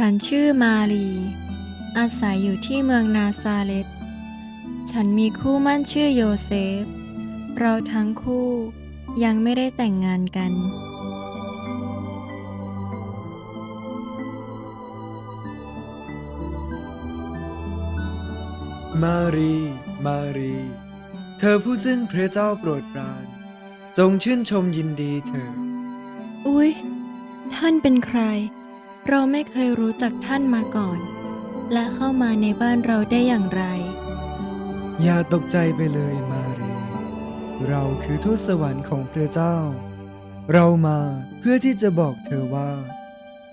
ฉันชื่อมารี อาศัยอยู่ที่เมืองนาซาเรตฉันมีคู่มั่นชื่อโยเซฟ เราทั้งคู่ยังไม่ได้แต่งงานกัน มารี มารี เธอผู้ซึ่งพระเจ้าโปรดปราน จงชื่นชมยินดีเถิดอุ๊ย ท่านเป็นใคร เราไม่เคยรู้จักท่านมาก่อน และเข้ามาในบ้านเราได้อย่างไร อย่าตกใจไปเลยมารี เราคือทูตสวรรค์ของพระเจ้า เรามาเพื่อที่จะบอกเธอว่า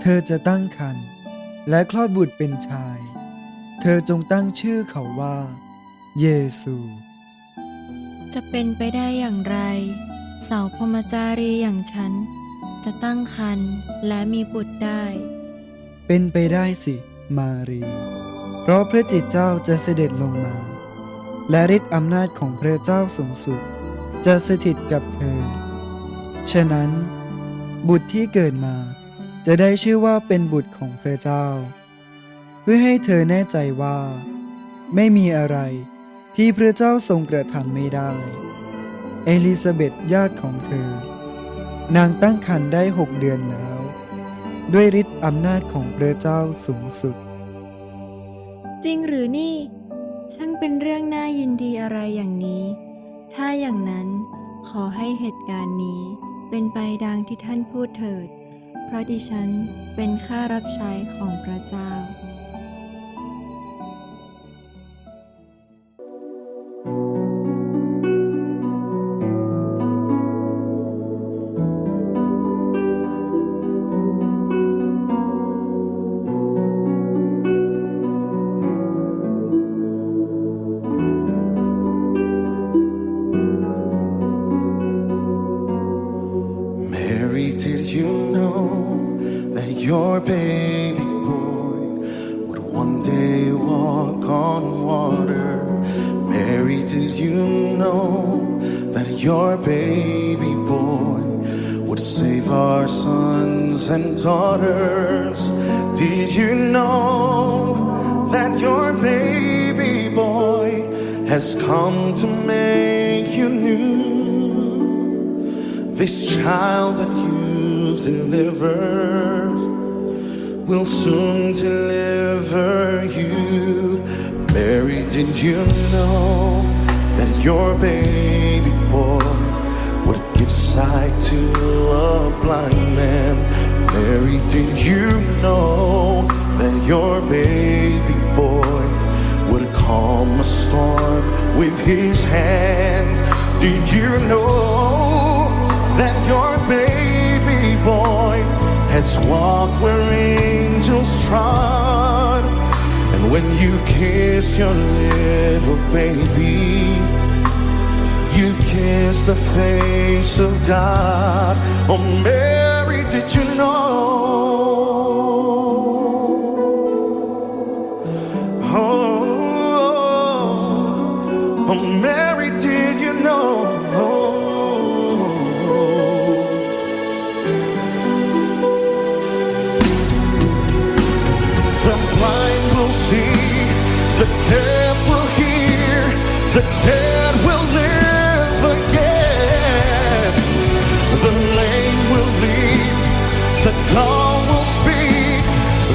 เธอจะตั้งครรภ์และคลอดบุตรเป็นชาย เธอจงตั้งชื่อเขาว่า เยซู จะเป็นไปได้อย่างไร สาวพรหมจารีอย่างฉัน จะตั้งครรภ์และมีบุตรได้ เป็นไปได้สิมารี เพราะพระจิตเจ้าจะเสด็จลงมา และฤทธิอำนาจของพระเจ้าสูงสุด จะสถิตกับเธอ ฉะนั้น บุตรที่เกิดมาจะได้ชื่อว่าเป็นบุตรของพระเจ้า เพื่อให้เธอแน่ใจว่า ไม่มีอะไรที่พระเจ้าทรงกระทำไม่ได้ เอลิซาเบธญาติของเธอ นางตั้งครรภ์ได้หกเดือนแล้ว ด้วยฤทธิ์อำนาจของพระเจ้าสูงสุด จริงหรือนี่ ช่างเป็นเรื่องน่ายินดีอะไรอย่างนี้ ถ้าอย่างนั้นขอให้เหตุการณ์นี้เป็นไปดังที่ท่านพูดเถิด เพราะดิฉันเป็นข้ารับใช้ของพระเจ้า has come to make you new? This child that you've delivered will soon deliver you. Mary, did you know that your baby boy would give sight to a blind man? Mary, did you know that your baby boy calm a storm with his hands? Did you know that your baby boy has walked where angels trod? And when you kiss your little baby, You've kissed the face of God. Oh, Mary, did you know?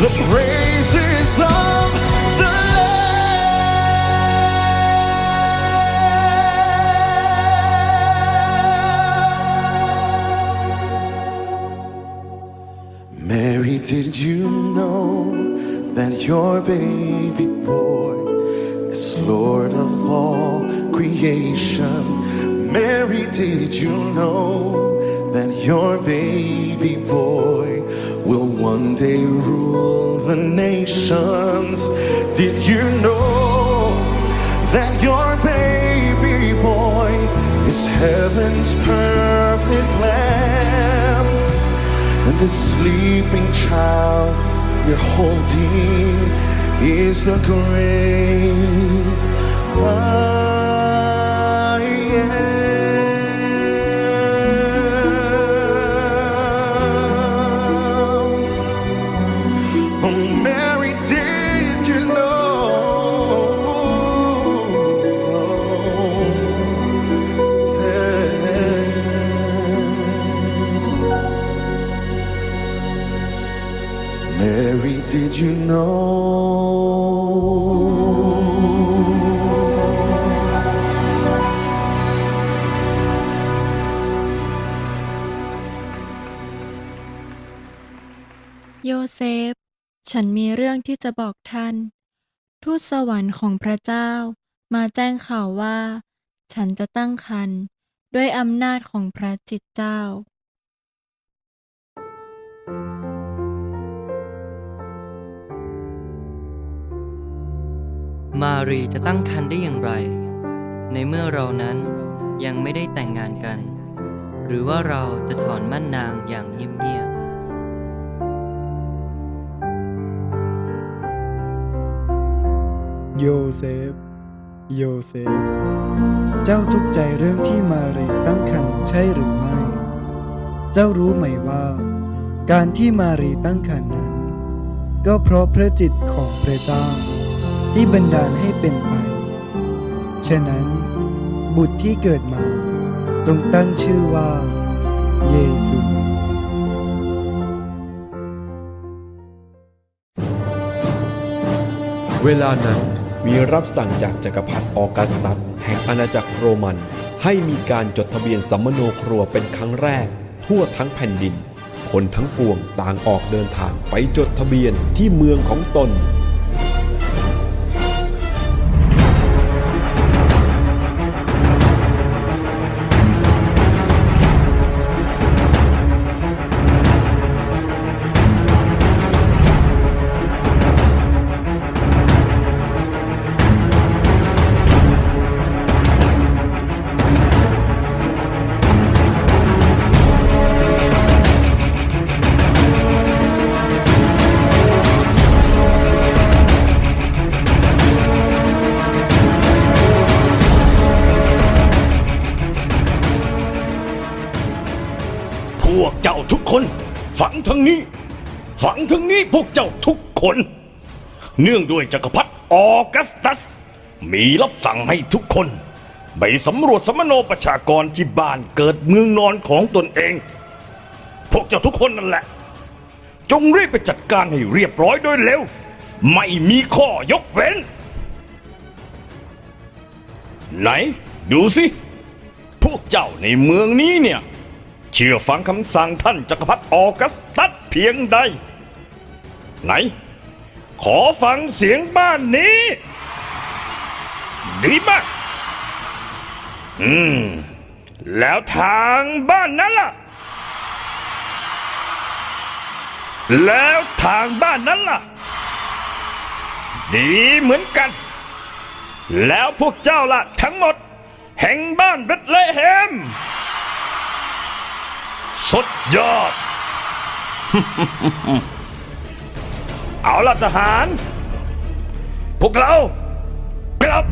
the prayer. Did you know that your baby boy is heaven's perfect lamb? And the sleeping child you're holding is the great I Did you know? โยเซฟ ฉันมีเรื่องที่จะบอกท่าน ทูตสวรรค์ของพระเจ้า มาแจ้งข่าวว่า ฉันจะตั้งครรภ์ด้วยอำนาจของพระจิตเจ้า มารีจะตั้งครรภ์ได้อย่างไร ในเมื่อเรานั้นยังไม่ได้แต่งงานกัน หรือว่าเราจะถอนมั่นนางอย่างเงียบๆโยเซฟ โยเซฟ เจ้าทุกข์ใจเรื่องที่มารีตั้งครรภ์ใช่หรือไม่ เจ้ารู้ไหมว่า การที่มารีตั้งครรภ์นั้น ก็เพราะพระจิตของพระเจ้า ที่บันดาลให้เป็นไป ฉะนั้น บุตรที่เกิดมาจงตั้งชื่อว่า เยซูเวลานั้นมีรับสั่งจากจักรพรรดิออกัสตัสแห่งอาณาจักรโรมัน ให้มีการจดทะเบียนสัมมโนครัวเป็นครั้งแรก ทั่วทั้งแผ่นดิน คนทั้งปวงต่างออกเดินทางไปจดทะเบียนที่เมืองของตน วกเจ้าทุกคน ฝังทั้งนี้ ฝังทั้งนี้พวกเจ้าทุกคน เนื่องด้วยจักรพรรดิออกัสตัส มีรับสั่งให้ทุกคน ไปสำรวจสมโนประชากรที่บ้านเกิดเมืองนอนของตนเอง พวกเจ้าทุกคนนั่นแหละ จงรีบไปจัดการให้เรียบร้อยโดยเร็ว ไม่มีข้อยกเว้น ไหน ดูสิ พวกเจ้าในเมืองนี้เนี่ย เชื่อฟังคำสั่งท่านจักรพรรดิออกัสตัสเพียงใด ไหน ขอฟังเสียงบ้านนี้ ดีมาก อืม แล้วทางบ้านนั้นล่ะ แล้วทางบ้านนั้นล่ะ ดีเหมือนกัน แล้วพวกเจ้าล่ะ ทั้งหมด แห่งบ้านเบธเลเฮม สุดยอด เอาล่ะทหาร พวกเรากลับ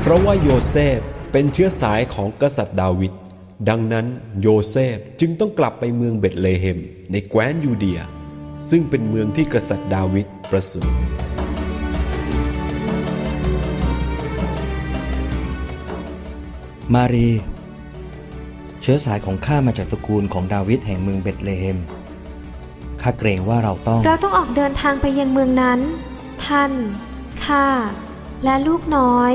เพราะว่าโยเซฟเป็นเชื้อสายของกษัตริย์ดาวิด ดังนั้นโยเซฟจึงต้องกลับไปเมืองเบธเลเฮมในแคว้นยูเดีย ซึ่งเป็นเมืองที่กษัตริย์ดาวิด ประสูติมารี เชื้อสายของข้ามาจากตระกูลของดาวิดแห่งเมืองเบธเลเฮมข้าเกรงว่าเราต้อง เราต้องออกเดินทางไปยังเมืองนั้น ท่าน ข้า และลูกน้อย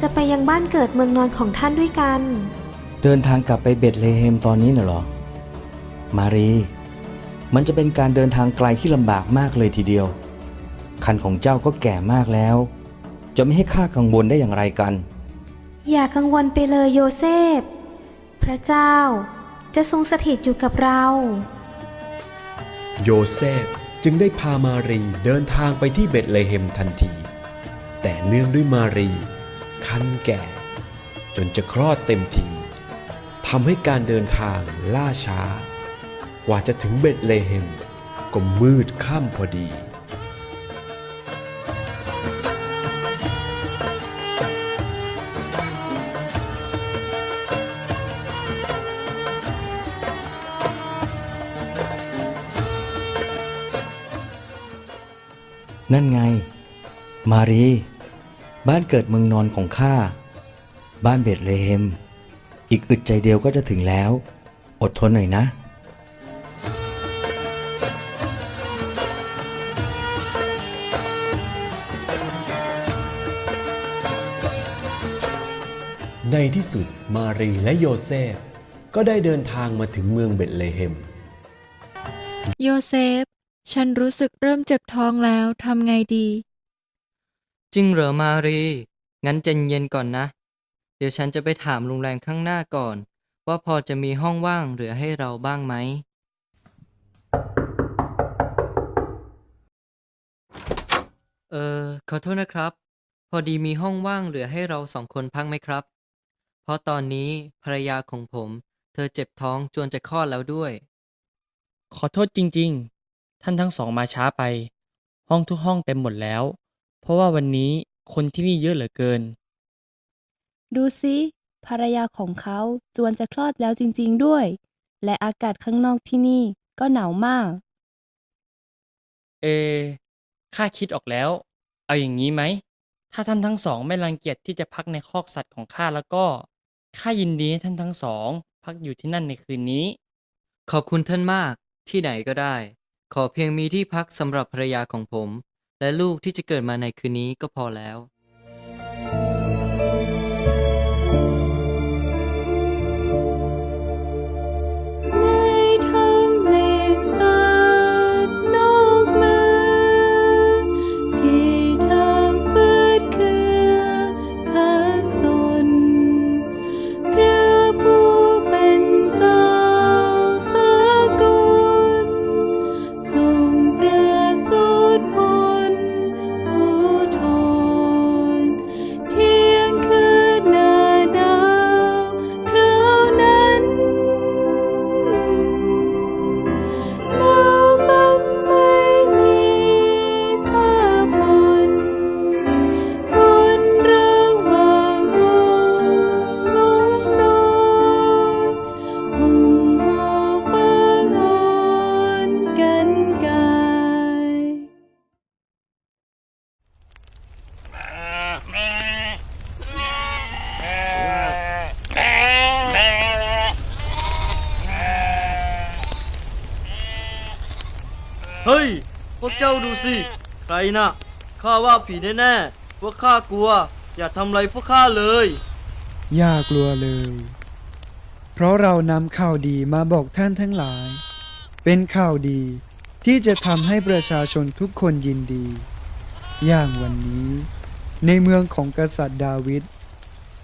จะไปยังบ้านเกิดเมืองนอนของท่านด้วยกัน เดินทางกลับไปเบธเลเฮมตอนนี้น่ะเหรอ มารี มันจะเป็นการเดินทางไกลที่ลำบากมากเลยทีเดียว คันของเจ้าก็แก่มากแล้ว จะไม่ให้ข้ากังวลได้อย่างไรกัน อย่ากังวลไปเลยโยเซฟ พระเจ้าจะทรงสถิตอยู่กับเรา โยเซฟจึงได้พามารีเดินทางไปที่เบธเลเฮมทันที แต่เนื่องด้วยมารี คันแก่ จนจะคลอดเต็มทีทำให้การเดินทางล่าช้า กว่าจะถึงเบธเลเฮมก็มืดค่ำพอดี นั่นไง มารี บ้านเกิดเมืองนอนของข้า บ้านเบธเลเฮม อีกอึดใจเดียวก็จะถึงแล้ว อดทนหน่อยนะในที่สุดมารีและโยเซฟ ก็ได้เดินทางมาถึงเมืองเบธเลเฮม โยเซฟ ฉันรู้สึกเริ่มเจ็บท้องแล้วทำไงดี จริงเหรอมารี งั้นใจเย็นก่อนนะ เดี๋ยวฉันจะไปถามโรงแรมข้างหน้าก่อน ว่าพอจะมีห้องว่างเหลือให้เราบ้างไหม เออขอโทษนะครับ พอดีมีห้องว่างเหลือให้เราสองคนพักไหมครับ เพราะตอนนี้ภรรยาของผม เธอเจ็บท้องจวนจะคลอดแล้วด้วย ขอโทษจริงๆ ท่านทั้งสองมาช้าไป ห้องทุกห้องเต็มหมดแล้ว เพราะว่าวันนี้คนที่นี่เยอะเหลือเกิน ดูสิภรรยาของเขาจวนจะคลอดแล้วจริง ๆด้วย และอากาศข้างนอกที่นี่ก็หนาวมาก เอ ข้าคิดออกแล้ว เอาอย่างนี้ไหม ถ้าท่านทั้งสองไม่รังเกียจที่จะพักในคอกสัตว์ของข้าแล้วก็ ข้ายินดีให้ท่านทั้งสอง พักอยู่ที่นั่นในคืนนี้ ขอบคุณท่านมากที่ไหนก็ได้ ขอเพียงมีที่พักสำหรับภรรยาของผม และลูกที่จะเกิดมาในคืนนี้ก็พอแล้ว เฮ้ย พวกเจ้าดูสิ ใครน่ะ ข้าว่าผีแน่ๆ พวกข้ากลัว อย่าทำอะไรพวกข้าเลย อย่ากลัวเลย เพราะเรานำข่าวดีมาบอกท่านทั้งหลาย เป็นข่าวดีที่จะทำให้ประชาชนทุกคนยินดี อย่างวันนี้ ในเมืองของกษัตริย์ดาวิด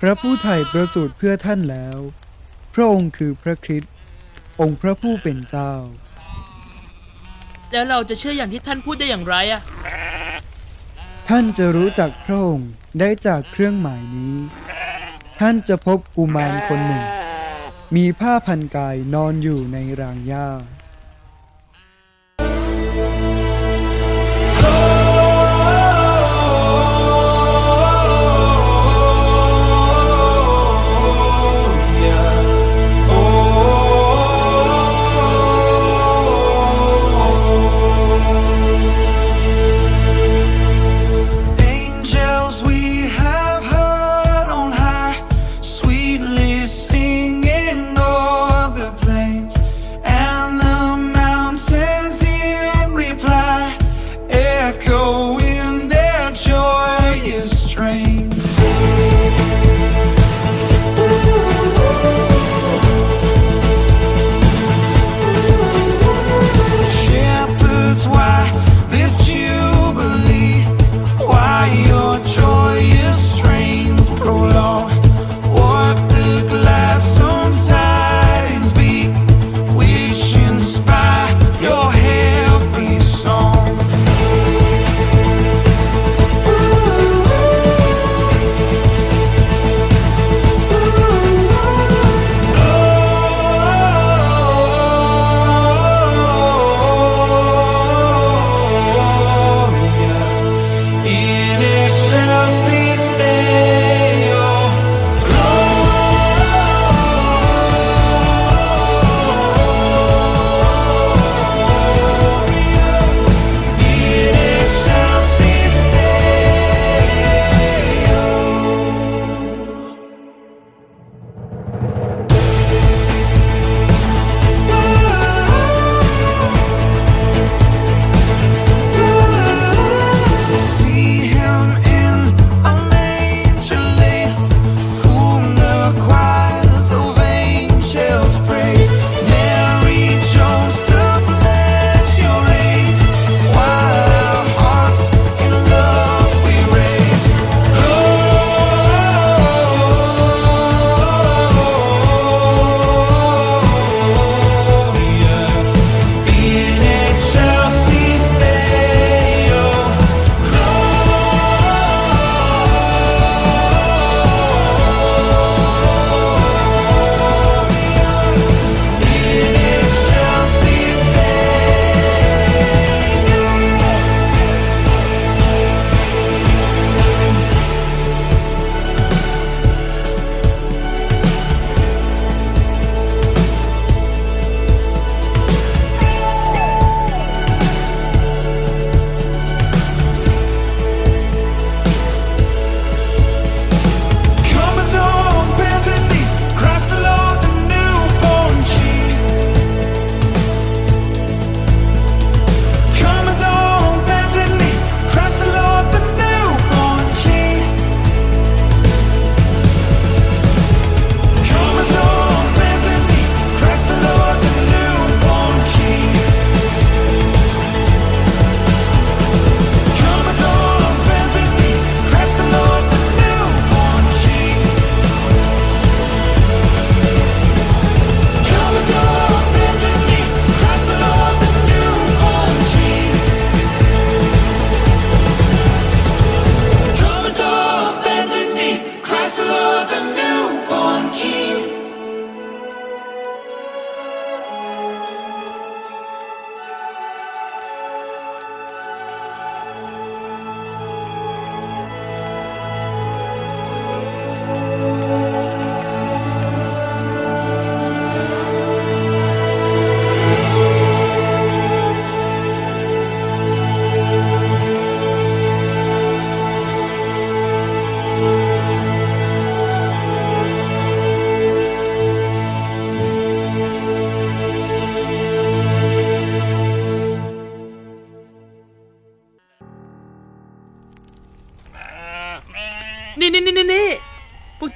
พระผู้ไถ่ประสูติเพื่อท่านแล้ว พระองค์คือพระคริสต์องค์พระผู้เป็นเจ้า แล้วเราจะเชื่ออย่างที่ท่านพูดได้อย่างไรอะท่านจะรู้จักพระองค์ได้จากเครื่องหมายนี้ ท่านจะพบกุมารคนหนึ่ง มีผ้าพันกายนอนอยู่ในรางหญ้า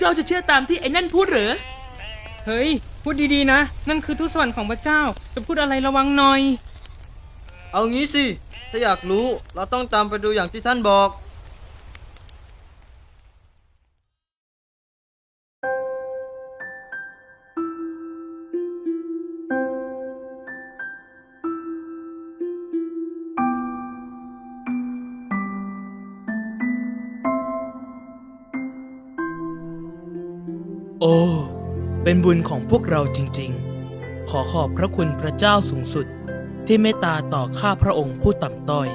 จ้าจะเชื่อตามที่ไอ้นั่นพูดเหรอ เฮ้ย พูดดีๆนะ นั่นคือทูตสวรรค์ของพระเจ้า จะพูดอะไรระวังหน่อย เอางี้สิ ถ้าอยากรู้ เราต้องตามไปดูอย่างที่ท่านบอก อ้ เป็นบุญของพวกเราจริงๆ ขอขอบพระคุณพระเจ้าสูงสุด ที่เมตตาต่อข้าพระองค์ผู้ต่ำต้อย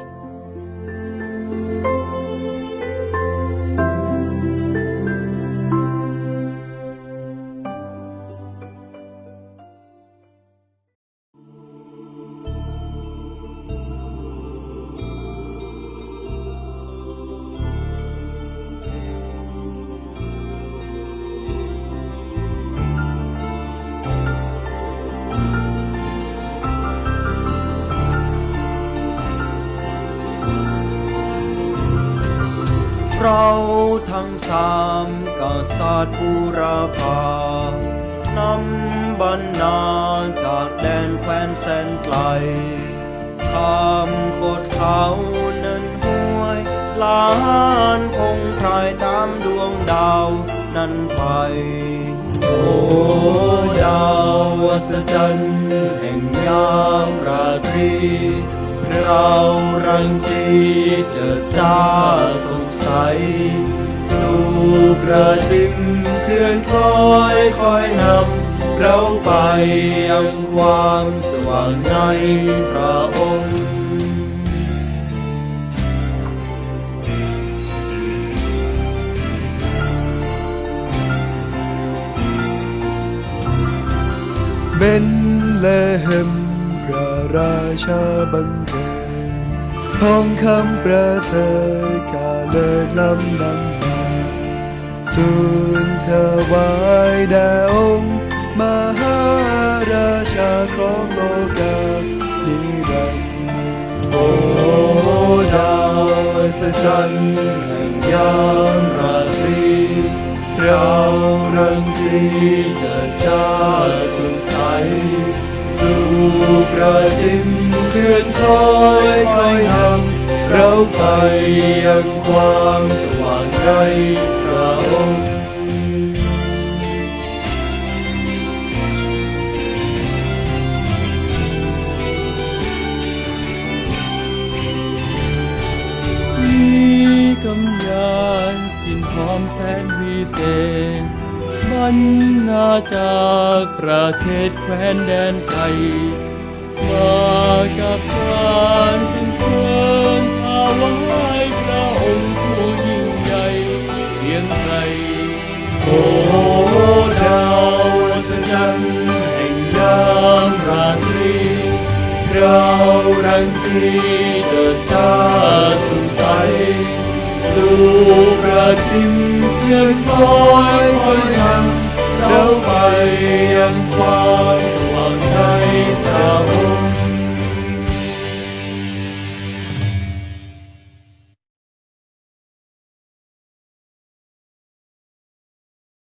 เราทั้งสามกษัตริย์บูรพานำบรรณาจากแดนแคว้นแสนไกลข้ามโคดเขาเนินห้วยลานพงไพรตามดวงดาวนั้นไป โอ้ดาววัสจันทร์แห่งยามราตรี เรารังสีเจิดจ้าสง สัยสู่กระจิมเคลื่อนคล้อยคอยนำเราไปยังความสว่างในพระองค์เบนเลเฮมพระราชาบังเกิดทองคำประเสริฐกา เลิศล้ำนำมาทูลถวายแด่องค์มหาราชาของโลกานิรันดร์โอ้ดาวสจันทร์แห่งยามราตรีเรารังสีจะจ้าสุดใส สู่ประจิมเคลื่อนคล้อยคอยนำเราไปยัง ความสว่างในพระองค์มีกำยานกินหอมแสนวิเศษบรรณาจากประเทศแคว้นแดนไทย มากับการสิ้นเสริญถวายพระ โอ้ดาวสันทร์แห่งยามราตรีเรารังสีเจิดจ้าสดใส สู่ประจิมเคลื่อนคล้อยคอยนำเราไปยังความ